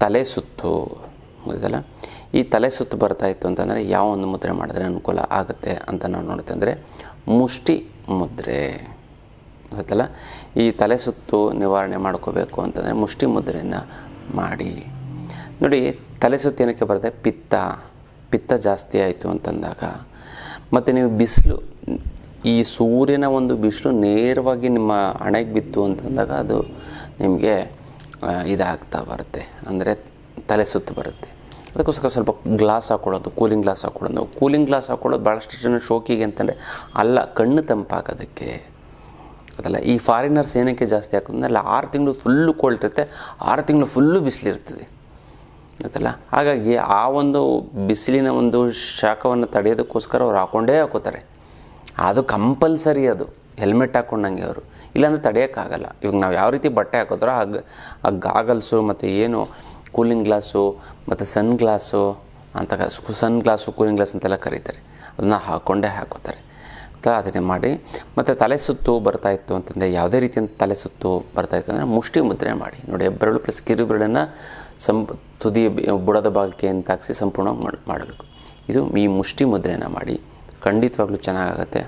ತಲೆ ಸುತ್ತು ಮುಗಿದಲ್ಲ ಈ ತಲೆ ಸುತ್ತು ಬರ್ತಾ ಇತ್ತು ಅಂತಂದರೆ ಯಾವ ಒಂದು ಮುದ್ರೆ ಮಾಡಿದ್ರೆ ಅನುಕೂಲ ಆಗುತ್ತೆ ಅಂತ ನಾವು ನೋಡ್ತಂದರೆ ಮುಷ್ಟಿ ಮುದ್ರೆ. ಗೊತ್ತಲ್ಲ? ಈ ತಲೆ ಸುತ್ತು ನಿವಾರಣೆ ಮಾಡ್ಕೋಬೇಕು ಅಂತಂದರೆ ಮುಷ್ಟಿ ಮುದ್ರೆಯನ್ನು ಮಾಡಿ. ನೋಡಿ ತಲೆ ಸುತ್ತು ಏನಕ್ಕೆ ಬರುತ್ತೆ? ಪಿತ್ತ. ಪಿತ್ತ ಜಾಸ್ತಿ ಆಯಿತು ಅಂತಂದಾಗ. ಮತ್ತು ನೀವು ಬಿಸಿಲು, ಈ ಸೂರ್ಯನ ಒಂದು ಬಿಸಿಲು ನೇರವಾಗಿ ನಿಮ್ಮ ಹಣೆಗೆ ಬಿತ್ತು ಅಂತಂದಾಗ ಅದು ನಿಮಗೆ ಇದಾಗ್ತಾ ಬರುತ್ತೆ. ಅಂದರೆ ತಲೆ ಸುತ್ತು ಬರುತ್ತೆ. ಅದಕ್ಕೋಸ್ಕರ ಸ್ವಲ್ಪ ಗ್ಲಾಸ್ ಹಾಕ್ಕೊಳ್ಳೋದು ಕೂಲಿಂಗ್ ಗ್ಲಾಸ್ ಹಾಕ್ಕೊಳ್ಳೋದು ಕೂಲಿಂಗ್ ಗ್ಲಾಸ್ ಹಾಕ್ಕೊಳ್ಳೋದು ಭಾಳಷ್ಟು ಜನ ಶೋಕಿಗೆ ಅಂತಂದರೆ ಅಲ್ಲ, ಕಣ್ಣು ತಂಪಾಗೋದಕ್ಕೆ. ಅದಲ್ಲ, ಈ ಫಾರಿನರ್ಸ್ ಏನಕ್ಕೆ ಜಾಸ್ತಿ ಹಾಕೋದು ಅಲ್ಲ ಆರು ತಿಂಗಳು ಫುಲ್ಲು ಕೋಲ್ಡ್ ಇರುತ್ತೆ, ಆರು ತಿಂಗಳು ಫುಲ್ಲು ಬಿಸಿಲಿರ್ತದೆ. ಗೊತ್ತಲ್ಲ ಹಾಗಾಗಿ ಆ ಒಂದು ಬಿಸಿಲಿನ ಒಂದು ಶಾಖವನ್ನು ತಡೆಯೋದಕ್ಕೋಸ್ಕರ ಅವ್ರು ಹಾಕ್ಕೊಂಡೇ ಹಾಕೋತಾರೆ. ಅದು ಕಂಪಲ್ಸರಿ ಅದು. ಹೆಲ್ಮೆಟ್ ಹಾಕ್ಕೊಂಡಂಗೆ ಅವರು. ಇಲ್ಲಾಂದ್ರೆ ತಡೆಯೋಕ್ಕಾಗಲ್ಲ. ಇವಾಗ ನಾವು ಯಾವ ರೀತಿ ಬಟ್ಟೆ ಹಾಕೋದ್ರೋ ಆ ಗ- ಆ ಗಾಗಲ್ಸು ಮತ್ತು ಏನು ಕೂಲಿಂಗ್ ಗ್ಲಾಸು, ಮತ್ತು ಸನ್ ಗ್ಲಾಸು ಅಂತ ಸನ್ ಗ್ಲಾಸು, ಕೂಲಿಂಗ್ ಗ್ಲಾಸ್ ಅಂತೆಲ್ಲ ಕರೀತಾರೆ. ಅದನ್ನ ಹಾಕ್ಕೊಂಡೇ ಹಾಕೋತಾರೆ. ಅದನ್ನೇ ಮಾಡಿ. ಮತ್ತು ತಲೆ ಸುತ್ತು ಬರ್ತಾಯಿತ್ತು ಅಂತಂದರೆ ಯಾವುದೇ ರೀತಿಯ ತಲೆ ಸುತ್ತು ಬರ್ತಾಯಿತ್ತು ಅಂದರೆ ಮುಷ್ಟಿ ಮುದ್ರೆ ಮಾಡಿ. ನೋಡಿ ಬೆರಳು ಪ್ಲಸ್ ಕಿರುಬೆರಳನ್ನು ಸಂಪ್, ತುದಿ ಬುಡದ ಭಾಗಕ್ಕೆ ಅಂತ ಸಂಪೂರ್ಣ ಸಂಪೂರ್ಣವಾಗಿ ಮಾಡಬೇಕು. ಇದು ಈ ಮುಷ್ಟಿ ಮುದ್ರೆನ ಮಾಡಿ ಖಂಡಿತವಾಗ್ಲೂ ಚೆನ್ನಾಗಾಗತ್ತೆ.